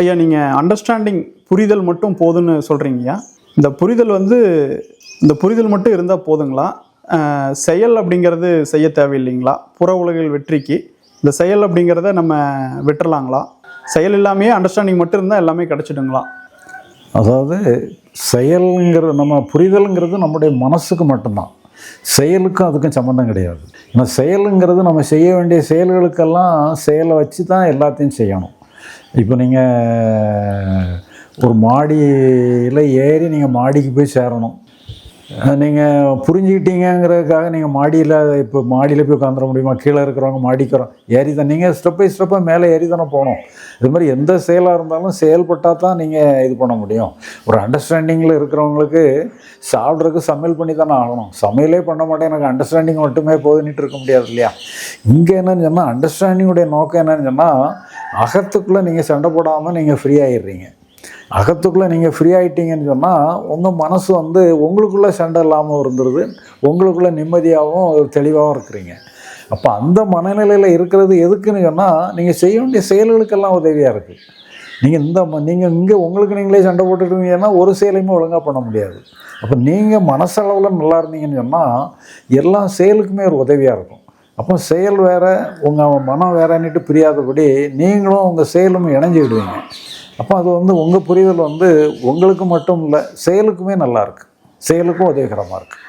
ஐயா நீங்கள் அண்டர்ஸ்டாண்டிங் புரிதல் மட்டும் போதும்னு சொல்கிறீங்கய்யா இந்த புரிதல் வந்து இந்த புரிதல் மட்டும் இருந்தால் போதுங்களா? செயல் அப்படிங்கிறது செய்ய தேவையில்லைங்களா? புற உலகில் வெற்றிக்கு இந்த செயல் அப்படிங்கிறத நம்ம விட்டுறலாங்களா? செயல் இல்லாமையே அண்டர்ஸ்டாண்டிங் மட்டும் இருந்தால் எல்லாமே கிடச்சிடுங்களா? அதாவது செயலுங்கிறது நம்ம புரிதலுங்கிறது நம்முடைய மனசுக்கு மட்டும்தான். செயலுக்கும் அதுக்கும் சம்மந்தம் கிடையாது. ஏன்னா செயலுங்கிறது நம்ம செய்ய வேண்டிய செயல்களுக்கெல்லாம் செயலை வச்சு தான் எல்லாத்தையும் செய்யணும். இப்போ நீங்கள் ஒரு மாடியில் ஏறி நீங்கள் மாடிக்கு போய் சேரணும். நீங்கள் புரிஞ்சுக்கிட்டீங்கிறதுக்காக நீங்கள் மாடியில் இப்போ மாடியில் போய் உட்காந்துட முடியுமா? கீழே இருக்கிறவங்க மாடிக்கிறோம். ஏறி தான் நீங்கள் ஸ்டெப் பை ஸ்டெப்பாக மேலே ஏறி தானே போகணும். இது மாதிரி எந்த செயலாக இருந்தாலும் செயல்பட்டால் தான் நீங்கள் இது பண்ண முடியும். ஒரு அண்டர்ஸ்டாண்டிங்கில் இருக்கிறவங்களுக்கு சாப்பிட்றதுக்கு சமையல் பண்ணி தானே ஆகணும். சமையலே பண்ண மாட்டேன் எனக்கு அண்டர்ஸ்டாண்டிங் மட்டுமே போதுன்னுட்டு இருக்க முடியாது இல்லையா? இங்கே என்னன்னு சொன்னால் அண்டர்ஸ்டாண்டிங்குடைய நோக்கம் என்னன்னு சொன்னால் அகத்துக்குள்ளே நீங்கள் சண்டை போடாமல் நீங்கள் ஃப்ரீ ஆகிடுறீங்க அகத்துக்குள்ளே நீங்கள் ஃப்ரீ ஆகிட்டீங்கன்னு சொன்னால் உங்கள் மனசு வந்து உங்களுக்குள்ளே சண்டை இல்லாமல் இருந்துருது. உங்களுக்குள்ளே நிம்மதியாகவும் தெளிவாகவும் இருக்கிறீங்க. அப்போ அந்த மனநிலையில் இருக்கிறது எதுக்குன்னு சொன்னால் நீங்கள் செய்ய வேண்டிய செயல்களுக்கெல்லாம் உதவியாக இருக்குது நீங்கள் இந்த நீங்கள் இங்கே உங்களுக்கு நீங்களே சண்டை போட்டுட்டு ஒரு செயலையுமே ஒழுங்காக பண்ண முடியாது. அப்போ நீங்கள் மனசளவில் நல்லா இருந்தீங்கன்னு சொன்னால் எல்லா செயலுக்குமே ஒரு உதவியாக இருக்கும். அப்போ செயல் வேற உங்கள் மனம் வேறன்னுட்டு பிரியாதபடி நீங்களும் உங்கள் செயலும் இணைஞ்சிடுவீங்க அப்போ அது வந்து உங்கள் புரிதல் வந்து உங்களுக்கு மட்டும் இல்லை செயலுக்குமே நல்லாயிருக்கு செயலுக்கும் உதவிகரமாக இருக்குது